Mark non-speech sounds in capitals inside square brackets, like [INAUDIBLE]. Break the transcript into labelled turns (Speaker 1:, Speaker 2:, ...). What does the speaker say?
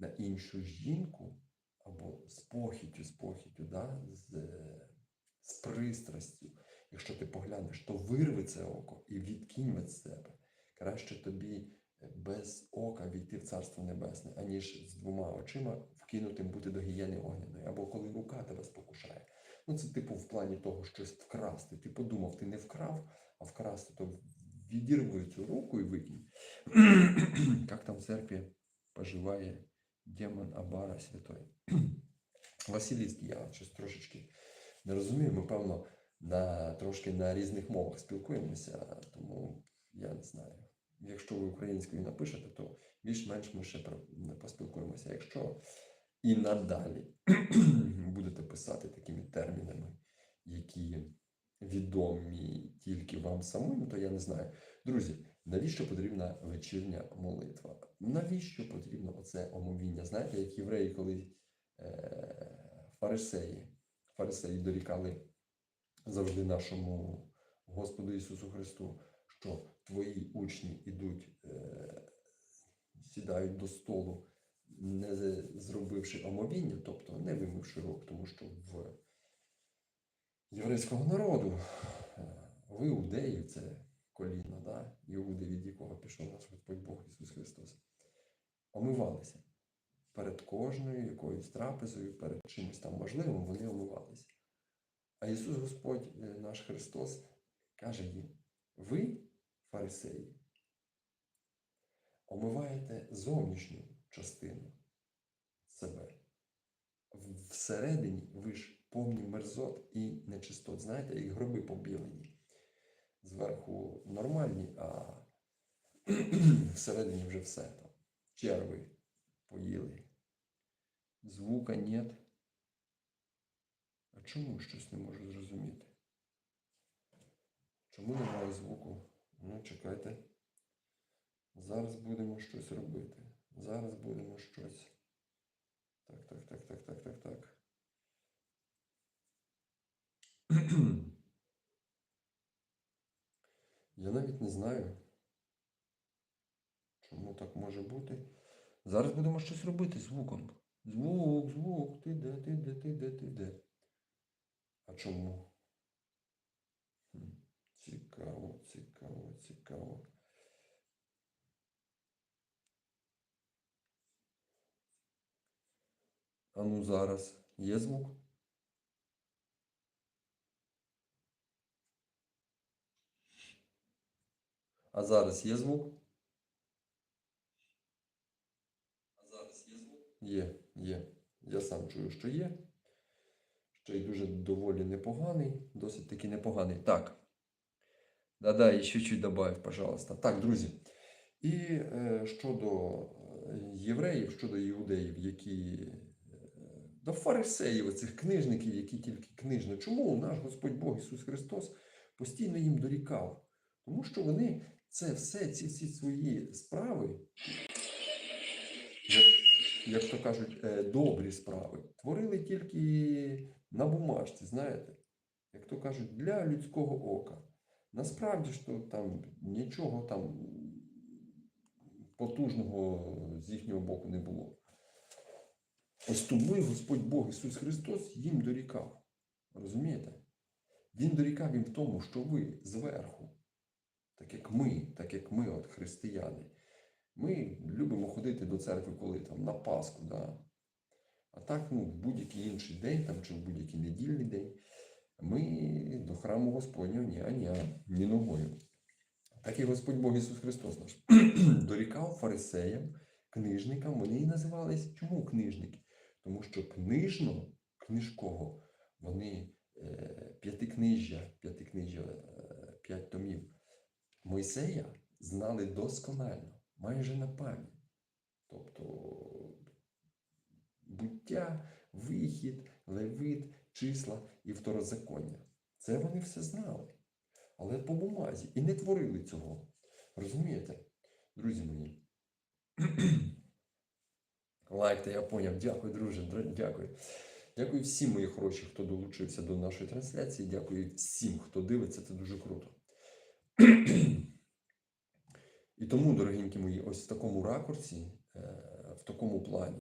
Speaker 1: на іншу жінку або з похітю, з похітю, да? з, з пристрастю, якщо ти поглянеш, то вирви це око і відкинь від себе. Краще тобі е, без ока війти в Царство Небесне, аніж з двома очима вкинутим бути до гієни огняної, або коли рука тебе спокушає. Ну, це типу в плані того, щось вкрасти. Ти подумав, ти не вкрав, а вкрасти, то відірви цю руку і викинь. [CLEARS THROAT] Як там в церкві поживає демон Абара Святой. [CLEARS THROAT] Василійський, я щось трошечки не розумію. Ми, певно, на, трошки на різних мовах спілкуємося, тому я не знаю. Якщо ви українською напишете, то більш-менш ми ще поспілкуємося. Якщо і надалі [CLEARS THROAT] будете писати такими термінами, які відомі тільки вам самим, то я не знаю. Друзі, навіщо потрібна вечірня молитва? Навіщо потрібно оце омовіння? Знаєте, як євреї, коли е, фарисеї, фарисеї дорікали завжди нашому Господу Ісусу Христу, що твої учні ідуть, е, сідають до столу, не зробивши омовіння, тобто не вимивши рук, тому що в єврейського народу е, ви іудеї, це коліно, да? Іуди, від якого пішов наш Господь Бог Ісус Христос, омивалися. Перед кожною якоюсь трапезою, перед чимось там важливим, вони омивалися. А Ісус Господь е, наш Христос каже їм: ви, фарисеї, омиваєте зовнішню частину себе. Всередині ви ж повні мерзот і нечистот. Знаєте, як гроби побілені. Зверху нормальні, а [CLEARS THROAT] всередині вже все там. Черви поїли. Звука нет. А чому щось не можу зрозуміти? Чому немає звуку? Ну, чекайте. Зараз будемо щось робити. Зараз будемо щось. Так, так, так, так, так, так, так. [CLEARS THROAT] Я навіть не знаю, чому так може бути. Зараз будемо щось робити звуком. Звук, звук, ти де, ти де, ти де, ти де. А чому? Цікаво, цікаво, цікаво. А ну зараз є звук? А зараз є звук? А зараз є звук? Є, є. Я сам чую, що є. Ще й дуже доволі непоганий, досить таки непоганий. Так. Да-да, і ще чуть добавив, пожалуйста. Так, друзі. І е, щодо е, євреїв, щодо іудеїв, які е, до фарисеїв, оцих книжників, які тільки книжно. Чому наш Господь Бог Ісус Христос постійно їм дорікав? Тому що вони це все, ці всі свої справи, як, то кажуть, е, добрі справи, творили тільки на бумажці, знаєте, як то кажуть, для людського ока. Насправді ж то там нічого там потужного з їхнього боку не було. Ось тому і Господь Бог Ісус Христос їм дорікав. Розумієте? Він дорікав їм в тому, що ви зверху, ми, так як ми, от християни, ми любимо ходити до церкви, коли там на Пасху, да? а так, ну, в будь-який інший день там, чи в будь-який недільний день, ми до храму Господнього ні, а ні, а ні ногою. Так і Господь Бог Ісус Христос наш [CLEARS THROAT] дорікав фарисеям, книжникам, вони і називались чому книжники? Тому що книжно, книжково, вони е, п'ятикнижжя, п'ятикнижжя, е, п'ять томів Мойсея знали досконально, майже на пам'ять. Тобто буття, вихід, левит, числа і второзаконня. Це вони все знали. Але по бумазі і не творили цього. Розумієте, друзі мої? [CLEARS THROAT] Лайкте, я поняв. Дякую, друже. Дякую. Дякую всім мої хороші, хто долучився до нашої трансляції. Дякую всім, хто дивиться. Це дуже круто. І тому, дорогенькі мої, ось в такому ракурсі, е, в такому плані.